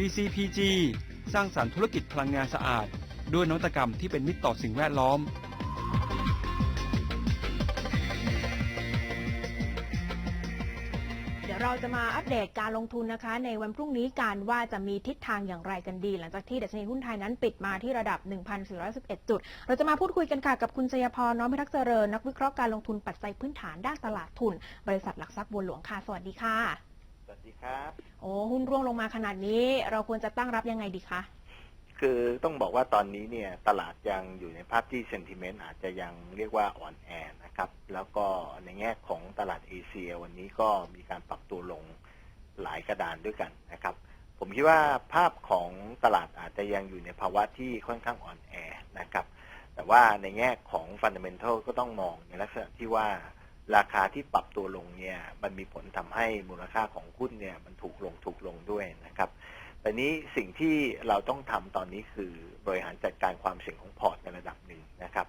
BCPG สร้างสรรค์ธุรกิจพลังงานสะอาด ด้วยนวัตกรรมที่เป็นมิตรต่อสิ่งแวดล้อม เดี๋ยวเราจะมาอัปเดตการลงทุนนะคะ ในวันพรุ่งนี้กันว่าจะมีทิศทางอย่างไรกันดี หลังจากที่ดัชนีหุ้นไทยนั้นปิดมาที่ระดับ 1,411 จุด เราจะมาพูดคุยกันค่ะกับคุณชยพรน้อมพิทักษ์เจริญนักวิเคราะห์การลงทุนปัจจัยพื้นฐานด้านตลาดทุน บริษัทหลักทรัพย์บัวหลวงค่ะสวัสดีค่ะ ดีครับ โอ้หุ้นร่วงลงมาขนาดนี้ เราควรจะตั้งรับยังไงดีคะ คือต้องบอกว่าตอนนี้เนี่ยตลาดยังอยู่ในภาพที่เซนติเมนต์อาจจะยังเรียกว่าอ่อนแอนะครับ แล้วก็ในแง่ของตลาดเอเชีย วันนี้ก็มีการปรับตัวลงหลายกระดานด้วยกันนะครับ ผมคิดว่าภาพของตลาดอาจจะยังอยู่ในภาวะที่ค่อนข้างอ่อนแอนะครับ แต่ว่าในแง่ของฟันเดเมนทัลก็ต้องมองในลักษณะที่ว่า ราคาที่ปรับตัวลงเนี่ยมันมีผลทำให้มูลค่าของหุ้นเนี่ยมันถูกลงถูกลงด้วยนะครับแต่นี้สิ่งที่เราต้องทำตอนนี้คือบริหารจัดการความเสี่ยงของพอร์ตในระดับหนึ่งนะครับ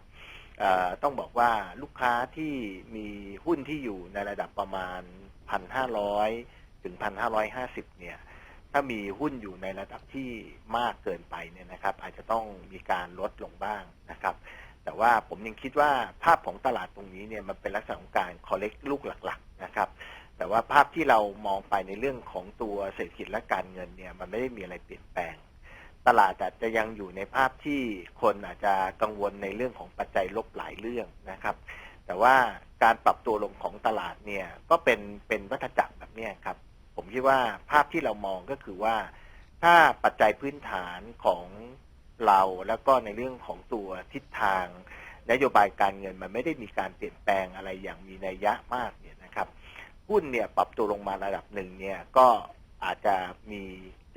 ต้องบอกว่าลูกค้าที่มีหุ้นที่อยู่ในระดับประมาณ 1,500 ถึง 1,550 เนี่ย ถ้ามีหุ้นอยู่ในระดับที่มากเกินไปเนี่ยนะครับ อาจจะต้องมีการลดลงบ้างนะครับ ว่าผมยังคิดว่าภาพของตลาดตรงนี้เนี่ยมันเป็นลักษณะของการ collect ลูกหลักๆนะครับ แต่ว่าภาพที่เรามองไปในเรื่องของตัวเศรษฐกิจและการเงินเนี่ยมันไม่ได้มีอะไรเปลี่ยนแปลง ตลาดอาจจะยังอยู่ในภาพที่คนอาจจะกังวลในเรื่องของปัจจัยลบหลายเรื่องนะครับ แต่ว่าการปรับตัวลงของตลาดเนี่ยก็เป็นเป็นวัฏจักรแบบนี้ครับ ผมคิดว่าภาพที่เรามองก็คือว่า ถ้าปัจจัยพื้นฐานของ เราแล้วก็ในเรื่องของตัวทิศทางนโยบายการเงินมันไม่ได้มีการเปลี่ยนแปลงอะไรอย่างมีนัยยะมากเนี่ยนะครับหุ้นเนี่ยปรับตัวลงมาระดับหนึ่งเนี่ยก็อาจจะมี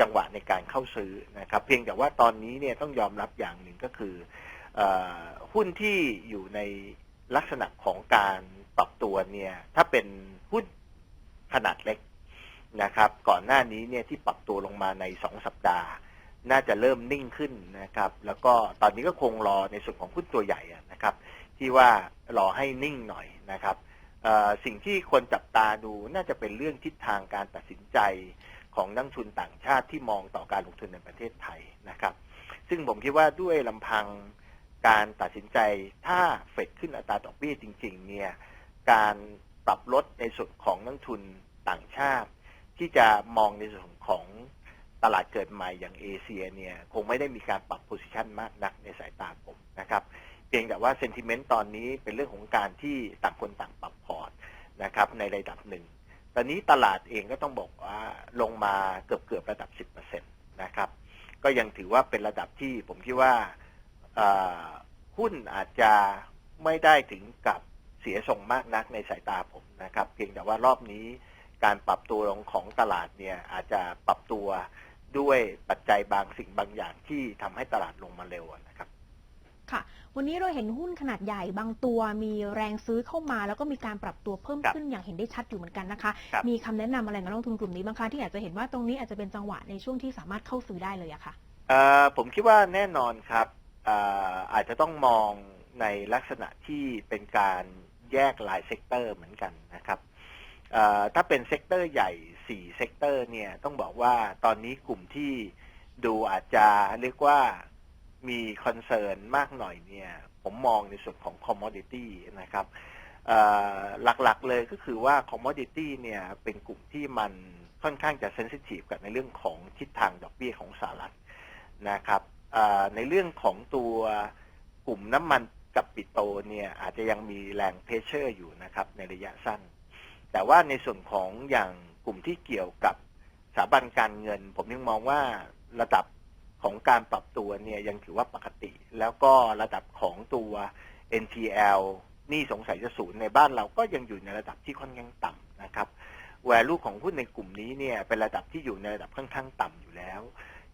จังหวะในการเข้าซื้อนะครับ เพียงแต่ว่าตอนนี้เนี่ยต้องยอมรับอย่างหนึ่งก็คือออหุ้นที่อยู่ในลักษณะของการปรับตัวเนี่ยถ้าเป็นหุ้นขนาดเล็กนะครับ ก่อนหน้านี้เนี่ยที่ปรับตัวลงมาในสองสัปดาห์ น่าจะเริ่มนิ่งขึ้นนะครับ แล้วก็ตอนนี้ก็คงรอในส่วนของหุ้นตัวใหญ่นะครับ ที่ว่ารอให้นิ่งหน่อยนะครับสิ่งที่คนจับตาดูน่าจะเป็นเรื่องทิศทางการตัดสินใจของนักทุนต่างชาติที่มองต่อการลงทุนในประเทศไทยนะครับ ซึ่งผมคิดว่าด้วยลำพังการตัดสินใจถ้าเฟดขึ้นอัตราดอกเบี้ยจริง ๆ เนี่ยการปรับลดในส่วนของนักทุนต่างชาติ ที่จะมองในส่วนของ ตลาดเกิดใหม่อย่างเอเชียเนี่ยคงไม่ได้มีการปรับโพซิชันมากนักในสายตาผมนะครับ เพียงแต่ว่าเซนติเมนต์ตอนนี้เป็นเรื่องของการที่ต่างคนต่างปรับพอร์ตนะครับในระดับหนึ่ง ตอนนี้ตลาดเองก็ต้องบอกว่าลงมาเกือบเกือบระดับ 10%นะครับ ก็ยังถือว่าเป็นระดับที่ผมคิดว่าหุ้นอาจจะไม่ได้ถึงกับเสียทรงมากนักในสายตาผมนะครับ เพียงแต่ว่ารอบนี้การปรับตัวลงของตลาดเนี่ยอาจจะปรับตัว ด้วยปัจจัยบางสิ่งบางอย่างที่ทำให้ตลาดลงมาเร็วอะนะครับ ค่ะ วันนี้เราเห็นหุ้นขนาดใหญ่บางตัวมีแรงซื้อเข้ามา แล้วก็มีการปรับตัวเพิ่มครับขึ้นอย่างเห็นได้ชัดอยู่เหมือนกันนะคะครับมีคำแนะนำอะไรกับนักลงทุนกลุ่มนี้บ้างคะที่อาจจะเห็นว่าตรงนี้อาจจะเป็นจังหวะในช่วงที่สามารถเข้าซื้อได้เลยอะค่ะเอ่อผมคิดว่าแน่นอนครับเอ่ออาจจะต้องมองในลักษณะที่เป็นการแยกรายเซกเตอร์เหมือนกันนะครับเอ่อถ้าเป็นเซกเตอร์ใหญ่ 4 เซกเตอร์เนี่ยต้องบอกว่าตอนนี้กลุ่มที่ดูอาจจะเรียกว่ามีคอนเซิร์นมากหน่อยเนี่ย ผมมองในส่วนของคอมม o ดิตี้นะครับหลักๆเลยก็คือว่าคอมม o ดิตี้เนี่ยเป็นกลุ่มที่มันค่อนข้างจะเซนซิทีฟกับในเรื่องของทิศทางดอกเบี้ยของสหรัฐนะครับในเรื่องของตัวกลุ่มน้ำมันกับปิโตเนี่ยอาจจะยังมีแรงเพรสเชอร์อยู่นะครับในระยะสั้น แต่ว่าในส่วนของอย่าง กลุ่มที่เกี่ยวกับสถาบันการเงิน ผมยังมองว่าระดับของการปรับตัวเนี่ยยังถือว่าปกติ แล้วก็ระดับของตัว NPL นี่สงสัยจะศูนย์ในบ้านเราก็ยังอยู่ในระดับที่ค่อนข้างต่ำนะครับ value ของหุ้นในกลุ่มนี้เนี่ยเป็นระดับที่อยู่ในระดับค่อนข้างต่ำอยู่แล้ว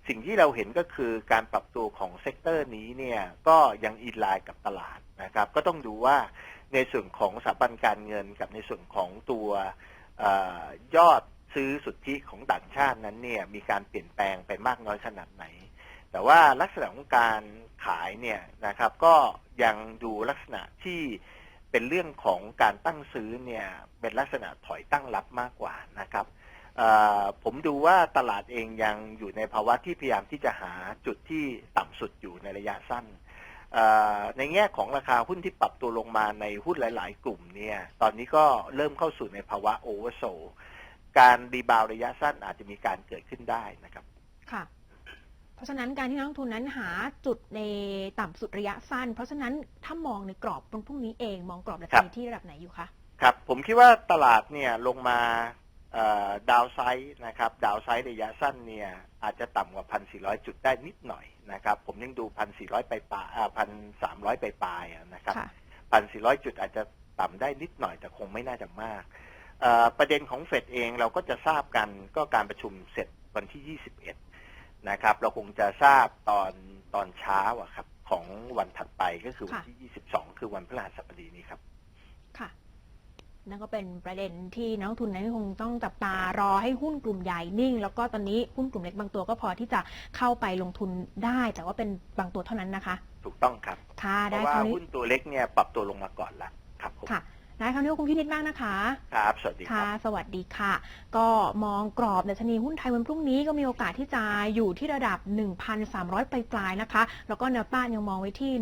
สิ่งที่เราเห็นก็คือการปรับตัวของเซกเตอร์นี้เนี่ยก็ยังอินไลน์กับตลาดนะครับ ก็ต้องดูว่าในส่วนของสถาบันการเงินกับในส่วนของตัว อยอดซื้อสุทธิของต่างชาตินั้นเนี่ยมีการเปลี่ยนแปลงไปมากน้อยขนาดไหน แต่ว่าลักษณะของการขายเนี่ยนะครับก็ยังดูลักษณะที่เป็นเรื่องของการตั้งซื้อเนี่ยเป็นลักษณะถอยตั้งรับมากกว่านะครับผมดูว่าตลาดเองยังอยู่ในภาวะที่พยายามที่จะหาจุดที่ต่ำสุดอยู่ในระยะสั้น ในแง่ของราคาหุ้นที่ปรับตัวลงมาในหุ้นหลาย ๆ กลุ่มเนี่ย ตอนนี้ก็เริ่มเข้าสู่ในภาวะโอเวอร์โซการรีบาวด์ระยะสั้นอาจจะมีการเกิดขึ้นได้นะครับ ค่ะ เพราะฉะนั้นการที่นักลงทุนนั้นหาจุดในต่ำสุดระยะสั้น เพราะฉะนั้นถ้ามองในกรอบตรงพรุ่งนี้เองมองกรอบดัชนีที่ระดับไหนอยู่คะ ครับ ผมคิดว่าตลาดเนี่ยลงมา ดาวไซด์นะครับดาวไซด์ระยะสั้นเนี่ยอาจจะต่ำกว่า 1,400 จุดได้นิดหน่อยนะครับ ผมยังดู 1,400 ไปปลายพันสามร้อยไปปลายๆอะนะครับค่ะ1,400 จุดอาจจะต่ำได้นิดหน่อยแต่คงไม่น่าจะมากเอ่อประเด็นของเฟดเองเราก็จะทราบกันก็การประชุมเสร็จวันที่ 21 นะครับ เราคงจะทราบตอนตอนเช้าอะครับของวันถัดไปก็คือวันที่ 22 คือวันพฤหัสบดีนี้ครับค่ะ นั่นก็เป็นประเด็นที่นักลงทุนนั้นคงต้องจับตารอให้หุ้นกลุ่มใหญ่นิ่ง แล้วก็ตอนนี้หุ้นกลุ่มเล็กบางตัวก็พอที่จะเข้าไปลงทุนได้ แต่ว่าเป็นบางตัวเท่านั้นนะคะ ถูกต้องครับค่ะเพได้ราะว่าคราวนี้หุ้นตัวเล็กเนี่ยปรับตัวลงมาก่อนละครับผม ค่ะ ได้คราวนี้ขอบคุณพี่นิดมากนะคะ ครับ สวัสดีคค่ะ รับ สวัสดีค่ะ ก็มองกรอบดัชนีหุ้นไทยวันพรุ่งนี้ก็มีโอกาสที่จะอยู่ที่ระดับ 1,300 ปลายๆนะคะ แล้วก็แนวต้านยังมองไว้ที่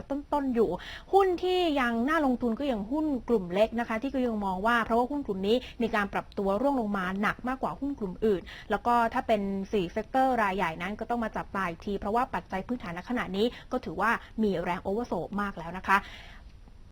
1,400 ต้นๆ อยู่ หุ้นที่ยังน่าลงทุนก็อย่างหุ้นกลุ่มเล็กนะคะ ที่ก็ยังมองว่าเพราะว่าหุ้นกลุ่มนี้มีการปรับตัวร่วงลงมาหนักมากกว่าหุ้นกลุ่มอื่น แล้วก็ถ้าเป็น4เซกเตอร์รายใหญ่นั้นก็ต้องมาจับตาอีกทีเพราะว่าปัจจัยพื้นฐานณขณะนี้ก็ถือว่ามีแรงโอเวอร์โซมากแล้วนะคะ